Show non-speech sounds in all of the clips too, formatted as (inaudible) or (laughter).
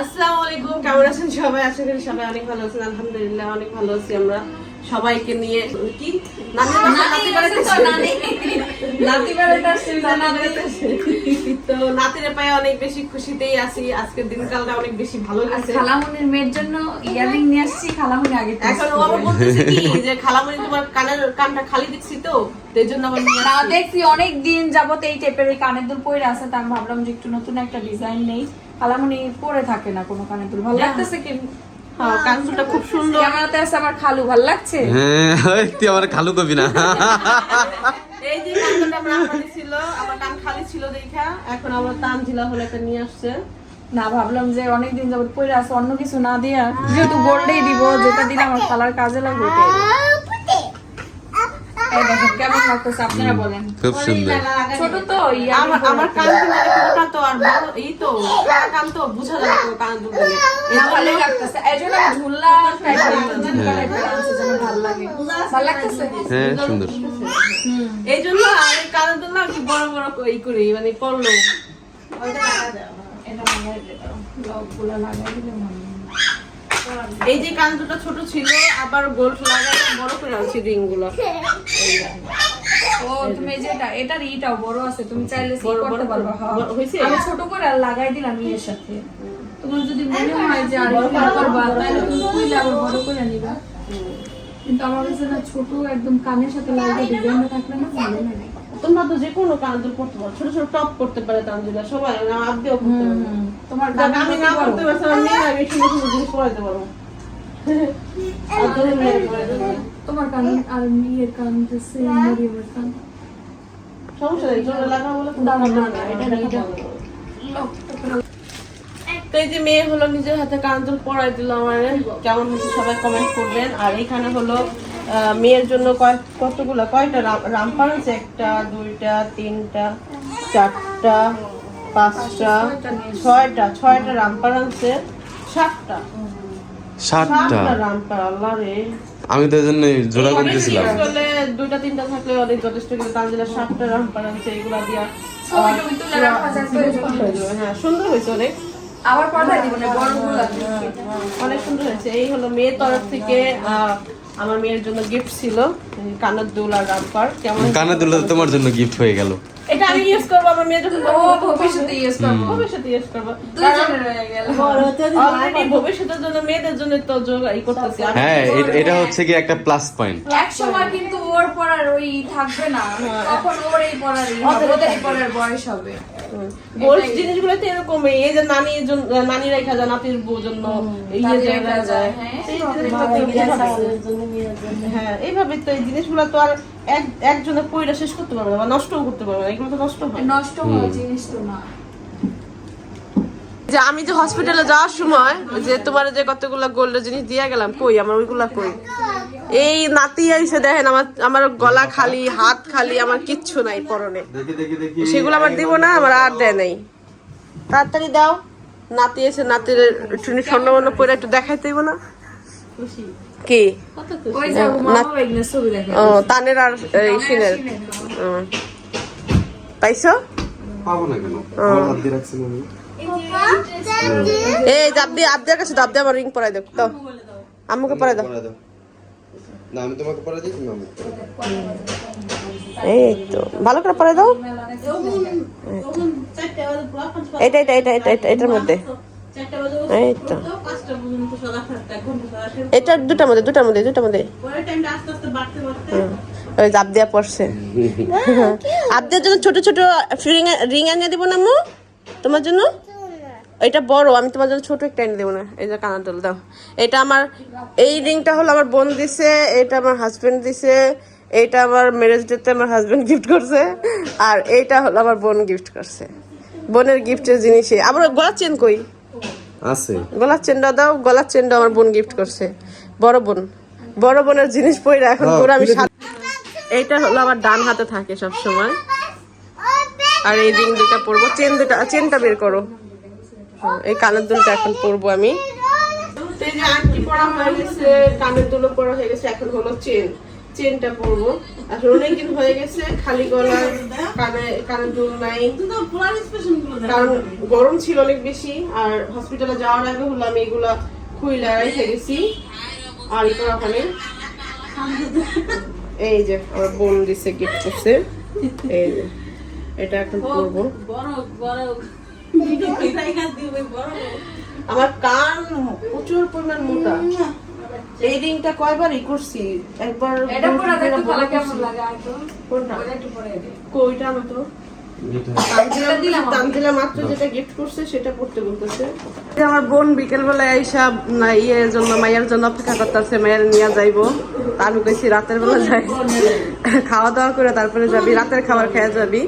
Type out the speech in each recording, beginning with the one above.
আসসালামু আলাইকুম কেমন আছেন সবাই? আশা করি সবাই অনেক ভালো আছেন আলহামদুলিল্লাহ অনেক ভালো আছি আমরা। সবাইকে নিয়ে কি? নাতি বাড়িতে নাতি বাড়িতে আসছি, নানা বাড়িতে আসছি। তো নাতির পায়ে অনেক বেশি খুশিতেই আছি। আজকের দিনকালটা অনেক বেশি ভালো আর খালামুনির মেয়ের জন্য ইয়ারিং নিয়ে আসছি খালামুনি আগে এখন ও আবার বলতেছে কি যে খালামণি তোমার কানের কানটা খালি দেখছি তো তো এই জন্য আবার না দেখছি অনেক দিন যাবত এই টাইপের কানের দুল পরে আছে তা আমি ভাবলাম যে একটু নতুন একটা ডিজাইন নেই। খালামুনি পরে থাকে না কোনো কানের দুল ভালো লাগতেছে কি? হ্যাঁ খুব সুন্দর। ক্যামেরাতে আছে আমার খালু ভালো লাগছে? হ্যাঁ তুই আমার খালু কবি না। এই যে কানটা আমার ছিল আমার কান খালি ছিল দেখা এখন আমার তানজিলা হলে একটা নিয়ে আসছে। না ভাবলাম যে অনেক দিন যাবত পরে আছে অন্য কিছু না দিয়া যেহেতু গোল্ডেই দিব যেটা দিলে আমার কালার কাজে লাগবে ওটাই দিব। এই দেখেন কেমন লাগতেছে আপনারা বলেন। খুব সুন্দর। ছোট তো আমার আমার কান ওটা তো আর এই তো কান কান তো বোঝা যায় না কান দুটো না লাগতেছে। এই জন্য ভালো লাগে। ভালো লাগতেছে? হ্যাঁ সুন্দর। এই জন্য আমি কান দুটো কি বড় বড় করি মানে এটা লাগাই লাগাই দিলে এই যে কান দুটো ছোট ছিল আবার গোল্ড লাগাই বড় করে আনছি রিংগুলো ও তুমি যে এটা এটার ইটাও বড় আছে তুমি চাইলে বড়- করতে পারবা। বড় হয়েছে? আমি ছোট করে আর লাগাই দিলাম ইয়ের সাথে। তোমার যদি মনে হয় যে আর একটু করবা তাহলে তুমি কইলে আবার বড় করে নিবা। কিন্তু আমার কাছে না ছোট একদম কানের সাথে লাগিয়ে ডিজাইনটা থাকলে না ভালো লাগে। তোমরা তো যে কোনো কানজুল করতে পারো। ছোট ছোট টপ করতে পারে তানজিলা সবাই আব্দিও করতে পারে তোমার আমি না করতে পারছি আমি সুন্দর সুন্দর জিনিস পড়াইতে পারবে। তোমার কান আর ইয়ের কান দিচ্ছে মরিয়মের কান। সমস্যা নেই জোরে লাগা বলে তো না, না, না, না, এটা। তো এই যে মেয়ে হলো নিজের হাতে কান্দুল পড়াই দিল আমার। কেমন হয়েছে সবাই কমেন্ট করবেন। আর এখানে হলো মেয়ের জন্য কয় কতগুলো? কয়টা? রাম- রামপার আছে একটা দুইটা তিনটা চারটা পাঁচটা ছয়টা। ছয়টা রামপার আছে সাতটা। সাতটা। রামপার আল্লাহ রে। আমি তো জন্য জোড়া করতেছিলাম দুইটা তিনটা থাকলে অনেক যথেষ্ট কিন্তু তানজিলা সাতটা রামপার আছে এগুলা দিয়া। হ্যাঁ সুন্দর হয়েছে অনেক। আবার পাঠাই দিব না বড়গুলো অনেক সুন্দর হয়েছে। এই হলো মেয়ের তরফ থেকে আহ, আমার মেয়ের জন্য গিফট ছিল কানের দুল আর কেমন কানের দুল তোমার জন্য গিফট হয়ে গেল। এটা আমি ইউজ করব আমার মেয়ে যখন ও ভবিষ্যতে ইউজ করব। ভবিষ্যতে ইউজ করব। হয়ে অলরেডি ভবিষ্যতের জন্য মেয়েদের জন্য তো করতেছি। হ্যাঁ এটা হচ্ছে কি একটা প্লাস পয়েন্ট এক সময় কিন্তু ওর পড়ার ওই থাকবে না। তখন ওর এই পড়ার ওদের পড়ার বয়স হবে। গোল্ড জিনিসগুলো তো এরকম এই যে নানির জন্য নানি রেখা যায় নাতির বউ জন্য ইয়ে যায় হ্যাঁ। এই হ্যাঁ এইভাবে তো এই জিনিসগুলো তো আর এক একজনে পয়লা শেষ করতে পারবে না বা নষ্টও করতে পারবে না এগুলো তো নষ্ট হয়। নষ্ট হওয়া জিনিস তো না। যে আমি যে হসপিটালে যাওয়ার সময় যে তোমার যে কতগুলো গোল্ডের জিনিস দিয়ে গেলাম কই আমার ওইগুলা কই? এই নাতি এসে দেখেন আমার আমার গলা খালি হাত খালি আমার কিচ্ছু নাই পরনে। দেখি দেখি দেখি। সেগুলো আমার দিব না আমার আর দেয় নাই। তাড়াতাড়ি দাও। নাতি এসে নাতির একটু স্বর্ণ পরে একটু দেখাইতে দিব না? কি? ও তানের আর এই সিনের। পাইছো। এই জাবদি আবদের কাছে দাবদি আমার রিং পরাই দাও দাও আম্মুকে পরাই দাও। না আমি তোমাকে পরে দিই তুমি আমাকে। এই তো ভালো করে পরে দাও এটা এটা এটা এটা এটা এটার মধ্যে। এই তো। এটা দুটার মধ্যে দুটার মধ্যে দুটার মধ্যে। হুম। ওই জাপ দিয়া পড়ছে। (laughs) আপদের জন্য ছোট ছোট রিং রিং এনে দিব না মু তোমার জন্য? এটা বড় আমি তোমার জন্য ছোট একটা এনে দেবো না। এই যে কানা দোল দাও। এটা আমার এই রিংটা হলো আমার বোন দিছে এটা আমার হাজবেন্ড দিছে এইটা আমার ম্যারেজ ডেতে আমার হাজবেন্ড গিফট করছে আর এইটা হলো আমার বোন গিফট করছে। বোনের গিফটের জিনিসই। আবার গলার চেন কই? আছে। গলার চেনটা দাও গলার চেনটা আমার বোন গিফট করছে। বড় বোন। বড় বোনের জিনিস পইরা এখন পুরো আমি এইটা হলো আমার ডান হাতে থাকে সব সময় আর এই রিং দুটা পরবো। চেন দুটা চেনটা বের করো। হ্যাঁ, এই কানের দুলটা এখন পরবো আমি। আংটি পরা হয়ে গেছে কানের দুলও পরা হয়ে গেছে এখন হলো চেন। চেনটা পরবো। আসলে অনেকদিন হয়ে গেছে খালি গলার কানে কানে দুল নাই। কারণ গরম ছিল অনেক বেশি আর হসপিটালে যাওয়ার আগে হলো আমি এগুলা খুইলা রেখে গেছি আর এটা ওখানে এই যে আমার বোন দিছে গিফট করছে। এই যে এটা এখন পরবো। আমার কান প্রচুর পরিমাণ মোটা। এই রিংটা কয়বারই করছি? একবার এটা পরে দেখো তাহলে করছি। কেমন লাগে আইতো কোনটা? ওটা একটু পরে দে। কইটা তো। এটা দিলাম। আমি। তানজিলা মাত্র যেটা গিফট করছে সেটা পড়তে বলতেছে। আমার বোন বিকেল বেলায় আইসা ইয়ের জন্য মায়ের জন্য অপেক্ষা করতেছে মায়ের নিয়ে যাইবো। তা আমি কইছি রাতের বেলা যাই। খাওয়া দাওয়া করে তারপরে যাবি রাতের খাবার খেয়ে যাবি।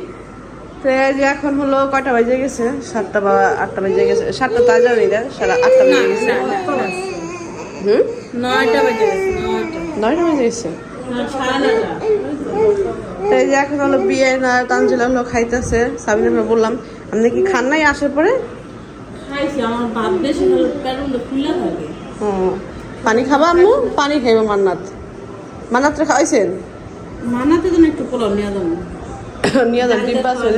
তো এই যে এখন হলো কয়টা বাজে গেছে? সাতটা বা আটটা বাজে গেছে। সাতটা তাজা নেই সাড়ে আটটা বাজে গেছে। হুম? নয়টা বাজে গেছে নয়টা। নয়টা গেছে? সাড়ে নয়টা। তো এই যে এখন হলো বিয়ে না তানজিলা হলো খাইতেছে সাবিনা বললাম আপনি কি খান নাই আসার পরে? পানি খাবা আম্মু? পানি খাইবো মান্নাত। মান্নাতরে খাওয়াইছেন? মানাতে তো একটু পোলাও নিয়ে যাব। (coughs) নিয়ে যান ডিব্বা আছে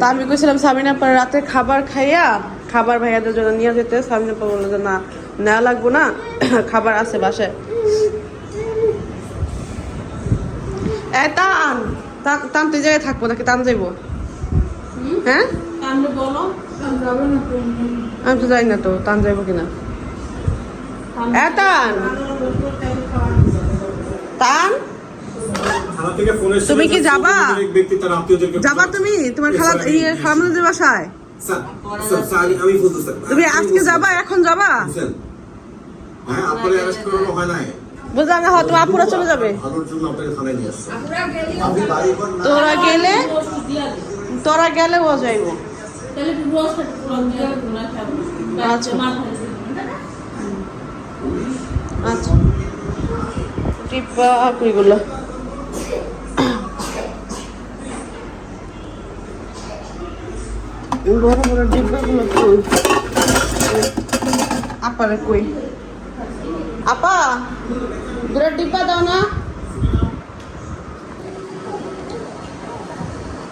তা আমি কইছিলাম সাবিনা পর রাতে খাবার খাইয়া খাবার ভাইয়াদের জন্য নিয়ে যেতে সাবিনা পর বলল যে না নেওয়া লাগবো না খাবার আছে বাসায় এ টান টান টান তুই জায়গায় থাকব নাকি টান যাইবো হ্যাঁ কামড়ে বলো যাবে না তো আমি তো জানি না তো টান যাইবো কিনা এ টান টান তুমি কি যাবা? এক ব্যক্তি তার আত্মীয়দেরকে যাবা তুমি? তোমার খালা ইয়ে খালামুদের বাসায়? স্যার, স্যার, স্যার, আমি- আমি স্যার। তুমি আজকে যাবা? এখন যাবা? বুঝছেন? হ্যাঁ, হয় হয় তোমার আপুরা চলে যাবে। তোরা গেলে। তোরা গেলে ও যাইবো। একটু রোজটা একটু পোলাও দিয়ে দেবো না খাব। বাড়িতে আচ্ছা। মা খাইছে। আচ্ছা টিপা কুইগুলো বড় কই? আপারে আপা, দুটো ডিব্বা দাও না।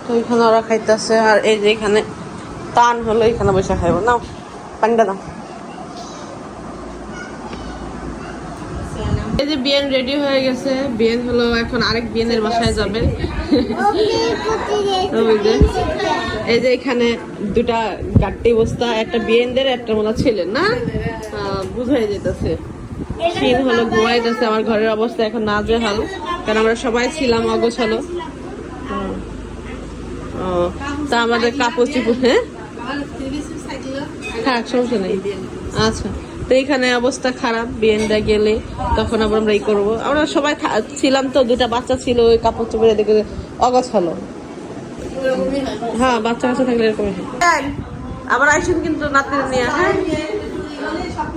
তো এখানে ওরা খাইতেছে, আর এই যে এখানে টান হলো, এখানে বসে খাইব। নাও, পানিটা দাও। এই যে বিয়েন রেডি হয়ে গেছে। বিয়েন হলো এখন আরেক বিয়েনের বাসায় যাবে। এই যে এখানে দুটা গাট্টি বস্তা একটা বিয়েনদের একটা মনে ছেলের না? বুঝাই যেতেছে শীত হলো ঘুমাইতেছে আমার ঘরের অবস্থা এখন না যে হাল কারণ আমরা সবাই ছিলাম অগোছালো। তা আমাদের কাপড় চুপড় হ্যাঁ? হ্যাঁ সমস্যা নেই। আচ্ছা। তো এখানে অবস্থা খারাপ বিয়েনটা গেলে তখন আবার আমরা ই করব। আমরা সবাই থা- ছিলাম তো দুটা বাচ্চা ছিল ওই কাপড় চোপড়ে দেখে অগছ হলো হ্যাঁ বাচ্চা বাচ্চা থাকলে এরকম আবার আইসেন কিন্তু নাতির নিয়ে হ্যাঁ।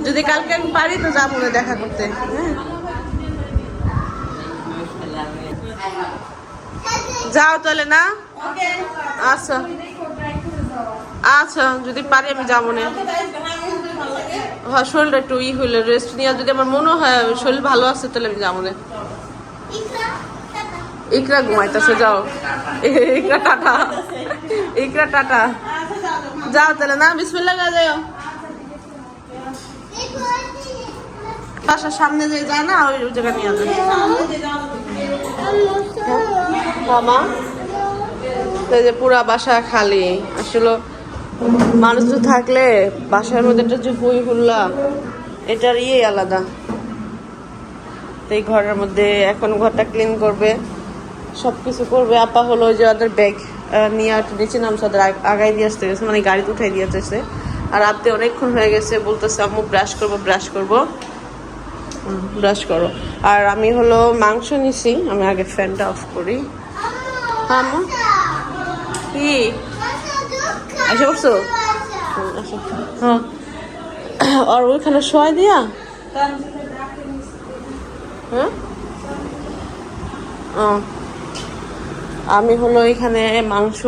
যদি কালকে আমি পারি তো যাব না দেখা করতে হ্যাঁ। যাও তাহলে না? আচ্ছা। আচ্ছা যদি পারি আমি যাব না। হ্যাঁ শরীরটা একটু ই হইলে রেস্ট নিয়ে যদি আমার মনে হয় শরীর ভালো আছে তাহলে আমি যাব না। ইকরা ঘুমাইতেছে যাও। ইকরা টাটা। ইকরা টাটা। যাও তাহলে না বিসমিল্লাহ যাও। বাসার সামনে যে যায় না ওই ওই জায়গা নিয়ে যাবে। মামা এই যে পুরা বাসা খালি। আসলে মানুষ তো থাকলে বাসার মধ্যে একটা যে হই হুল্লা এটার ইয়ে আলাদা। তো এই ঘরের মধ্যে এখন ঘরটা ক্লিন করবে সব কিছু করবে। আপা হলো যে ওদের ব্যাগ নিয়ে একটু নিচে নামছে, ওদের আগ- আগায় দিয়ে আসতে গেছে মানে গাড়িতে উঠাই দিয়ে আসতেছে। আর আপনি অনেকক্ষণ হয়ে গেছে, বলতেছে, আম্মু ব্রাশ করব ব্রাশ করব। ব্রাশ করো। আর আমি হলো মাংস নিছি, আমি আগে ফ্যানটা অফ করি। হ্যাঁ কি? এসে পড়ছো? হ্যাঁ। আর ওইখানে শোয়া দিয়া? হ্যাঁ। আমি হলো এখানে মাংস,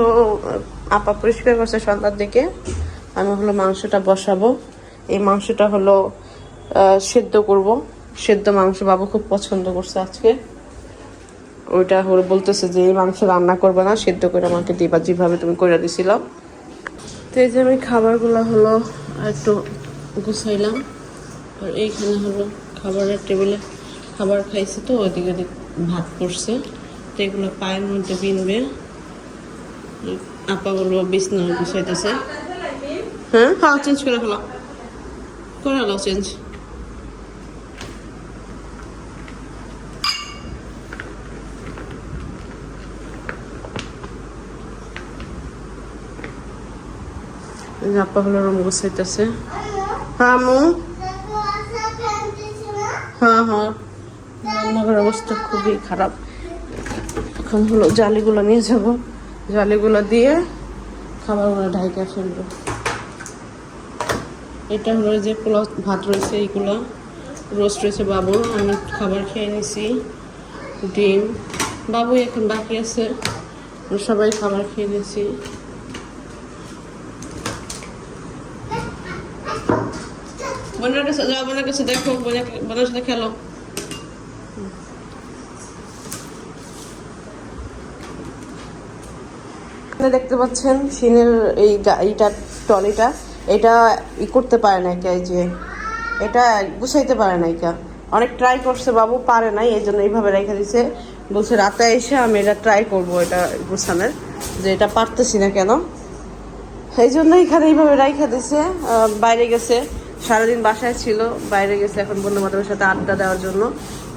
আপা পরিষ্কার করছে সন্ধ্যার দিকে। আমি হলো মাংসটা বসাবো। এই মাংসটা হলো সেদ্ধ করব। সেদ্ধ মাংস বাবু খুব পছন্দ করছে আজকে। ওইটা হলো বলতেছে যে, এই মাংস রান্না করবে না, সেদ্ধ করে আমাকে দিবা। যেভাবে তুমি করে দিছিল তো এই যে আমি খাবারগুলো হলো একটু গুছাইলাম। আর এইখানে হলো খাবারের টেবিলে খাবার খাইছে তো ওইদিকে ওদিক ভাত পড়ছে তো এগুলো পায়ের মধ্যে বিনবে। আপাগুলো বিছনা গুছাইতেছে। হ্যাঁ? হ্যাঁ চেঞ্জ করে ফেলো। করে ফেলো চেঞ্জ আপা হলো রুম গুছাইতেছে। হ্যাঁ মু হ্যাঁ। হ্যাঁ অবস্থা খুবই খারাপ। এখন হলো জালিগুলো নিয়ে যাব। জালিগুলো দিয়ে খাবারগুলো ঢাইকা ফেলব। এটা হলো যে পোলাও ভাত রয়েছে, এইগুলো। রোস্ট রয়েছে বাবু। আমি খাবার খেয়ে নিছি। ডিম। বাবু এখন বাকি আছে। সবাই খাবার খেয়ে নিয়েছি বোনের কাছে যাও বোনের কাছে দেখো বোনের সাথে খেলো দেখতে পাচ্ছেন সিনের এই গা- এইটা ট্রলিটা, এটা ই করতে পারে না কে যে, এটা গুছাইতে পারে না এটা অনেক ট্রাই করছে বাবু, পারে নাই এই জন্য এইভাবে রেখে দিছে। বলছে, রাতে এসে আমি এটা ট্রাই করব, এটা গুছানোর, যে এটা পারতেছি না কেন। এই জন্য এখানে এইভাবে রাইখা দিছে বাইরে গেছে। সারাদিন বাসায় ছিল, বাইরে গেছে এখন বন্ধু বান্ধবের সাথে আড্ডা দেওয়ার জন্য।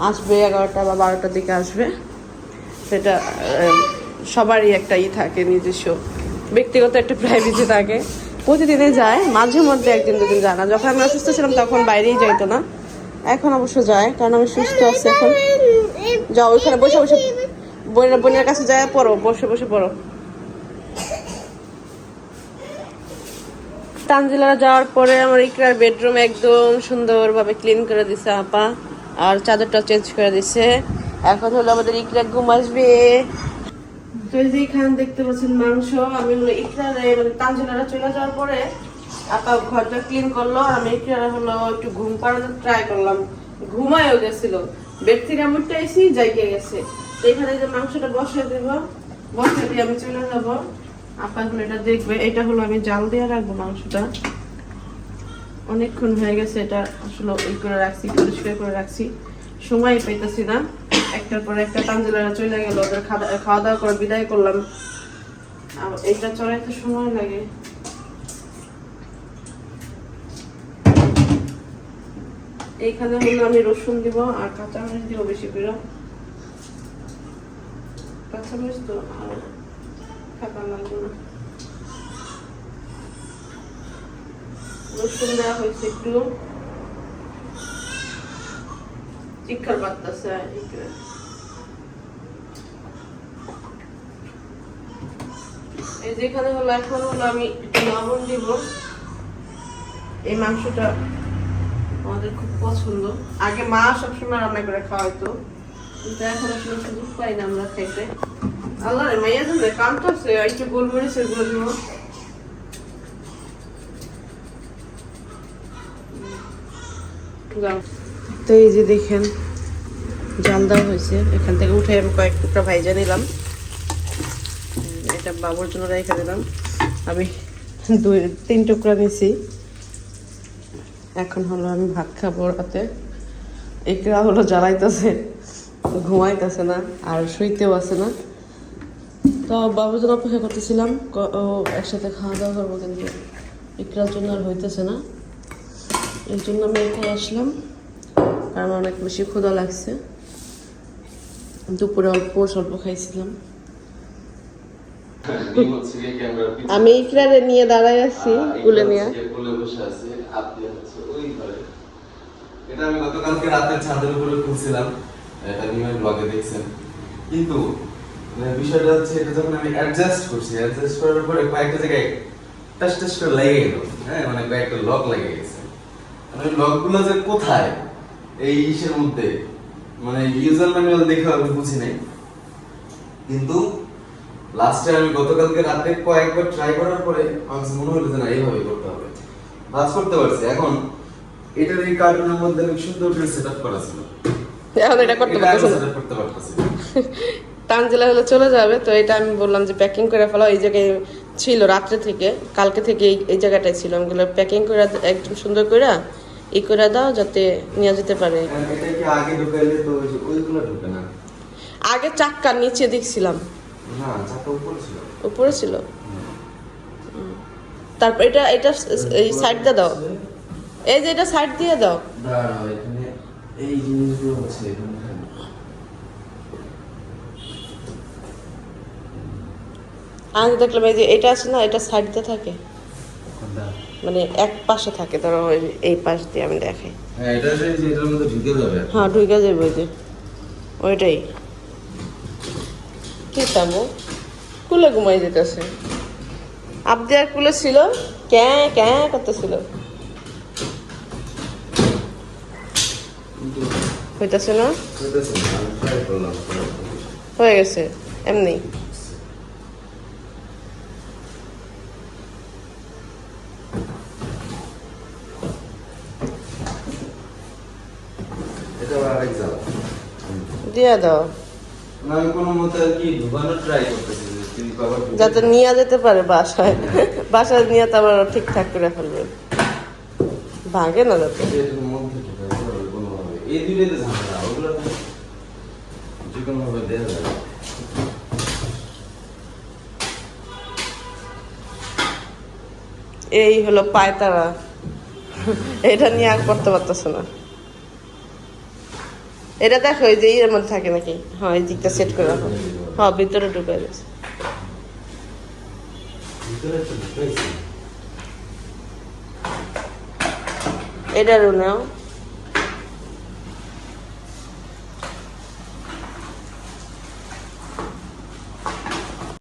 আসবে এগারোটা বা বারোটার দিকে আসবে। সেটা সবারই একটা ই থাকে, নিজস্ব, ব্যক্তিগত একটা প্রাইভেসি থাকে। প্রতিদিনে যায়, মাঝে মধ্যে একদিন দুদিন যায় না। যখন আমি অসুস্থ ছিলাম তখন বাইরেই যাইতো না। এখন অবশ্য যায়, কারণ আমি সুস্থ আছি এখন। যাও, ওইখানে বসে বসে বোনের বোনের কাছে যায় পড়ো বসে বসে পড়ো। তানজিলারা যাওয়ার পরে আমার ইকরার বেডরুম একদম সুন্দরভাবে ক্লিন করে দিছে আপা। আর চাদরটা চেঞ্জ করে দিছে। এখন হলো আমাদের ইকরা ঘুম আসবে। যে এখানে দেখতে পাচ্ছেন মাংস। আমি হলো ইকরার মানে তানজিলারা চলে যাওয়ার পরে আপা ঘরটা ক্লিন করল। আমি ইকরার হলো একটু ঘুম পাড়ানোর ট্রাই করলাম। ঘুমায়ও গেছিল। বেড থেকে আমি উঠতে এসি জায়গায় গেছে। এখানে যে মাংসটা বসিয়ে দেবো। বসিয়ে দিয়ে আমি চলে যাব। আপা এটা দেখবে, এটা হলো আমি জাল দিয়ে রাখব মাংসটা। অনেকক্ষণ হয়ে গেছে এটা আসলে ই করে রাখছি, পরিষ্কার করে রাখছি। সময় পাইতেছি না। একটার পর একটা তাঞ্জেলারা চলে গেল, ওদের খাওয়া খাওয়া দাওয়া করে বিদায় করলাম। এইটা চড়াইতে সময় লাগে। এইখানে হলো আমি রসুন দিব আর কাঁচামরিচ দিব বেশি করে। কাঁচামরিচ তো আর রসুন দেওয়া হয়েছে একটু। এই যেখানে হলো, এখন হলো আমি লবণ দিব। এই মাংসটা আমাদের খুব পছন্দ। আগে মা সবসময় রান্না করে খাওয়াইতো। কিন্তু এখন আসলে সুযোগ পাই না আমরা খাইতে। আল্লাহ। তো এই যে দেখেন, জাল দেওয়া হয়েছে। এখান থেকে উঠে আমি কয়েক টুকরা ভাইজা নিলাম। এটা বাবুর জন্য রেখে দিলাম। আমি দুই, তিন টুকরা নিছি। এখন হলো আমি ভাত খাব রাতে। একরা হলো জ্বালাইতেছে, ঘুমাইতেছে না, আর শুইতেও আছে না। তো বাবুর জন্য অপেক্ষা করতেছিলাম। একসাথে খাওয়া দাওয়া করব কিন্তু একরার জন্য আর হইতেছে না। এর জন্য আমি এখানে আসলাম। আমার অনেক বেশি ক্ষুধা লাগছে। দুপুরে অল্প স্বল্প খাইছিলাম। আমি ইকরারে নিয়ে দাঁড়াই আছি কুলে নিয়ে। কোলে বসে আছে, আপনি হচ্ছে ওই ঘরে। এটা আমি গতকালকে রাতে ছাদের উপরে খুলছিলাম। এটা নিমের ব্লগে দেখছেন। কিন্তু বিষয়টা হচ্ছে এটা যখন আমি অ্যাডজাস্ট করছি অ্যাডজাস্ট করার পরে কয়েকটা জায়গায় টাস টাস করে লেগে গেল হ্যাঁ মানে কয়েকটা লক লেগে গেছে মানে লকগুলো যে কোথায় এই ইসের মধ্যে মানে ইউজার ম্যানুয়াল দেখে আমি বুঝি নাই। কিন্তু লাস্টে আমি গতকালকে রাতে কয়েকবার ট্রাই করার পরে আমার মনে হলো যে না এইভাবে করতে হবে। কাজ করতে পারছি। এখন এটার এই কার্টুনের মধ্যে অনেক সুন্দর করে সেটআপ করা ছিল। এখন এটা করতে পারতেছে করতে। (laughs) তানজিলা হলে চলে যাবে তো এটা আমি বললাম যে প্যাকিং করে ফেলা এই জায়গায় ছিল রাত্রে থেকে কালকে থেকে এই জায়গাটায় ছিল। আমি বললাম প্যাকিং করে একদম সুন্দর করে ই করে দাও যাতে নিয়ে যেতে পারে। কি আগে চাক্কার নিচে দেখছিলাম। উপরে ছিল। তারপর এটা এটা এই সাইড দিয়ে দাও। এই যে এটা সাইড দিয়ে দাও। এই জিনিসগুলো হচ্ছে এখানে আমি দেখলাম এই যে এটা আছে না এটা সাইডতে থাকে। মানে এক পাশে থাকে ধরো এই পাশ দিয়ে আমি দেখাই। হ্যাঁ এটা যে যে এটার মধ্যে ঢুকে যাবে। হ্যাঁ ঢুকে যাবে ওই যে। ওইটাই। কি তামো কুলে ঘুমাই যেতেছে। আপনি আর কুলে ছিল? ক্যাঁ ক্যাঁ করতেছিল। হইতাছে না। হয়ে গেছে এমনি এটা আবার আরেক জ্বালা। দিয়ে দাও। আমি কোনো মতে আর কি ঢুকানোর ট্রাই করতেছি যে তুমি কবার ঢুকে- যাতে নিয়ে যেতে পারে বাসায়। বাসায় নিয়ে তো আবার ঠিকঠাক করে ফেলবে। ভাগে না যাতে। এই দুইটাই তো ঝামেলা, ওগুলো যে কোনোভাবে দেয়া যাবে। এই হলো পায়তারা। এটা নিয়ে আর করতে পারতেছে না। এটা দেখ হয়ে যে এর মধ্যে থাকে নাকি? হ্যাঁ এই দিকটা সেট করে রাখো। হ্যাঁ ভিতরে ঢুকে গেছে এটা রুনেও এটারও নাও।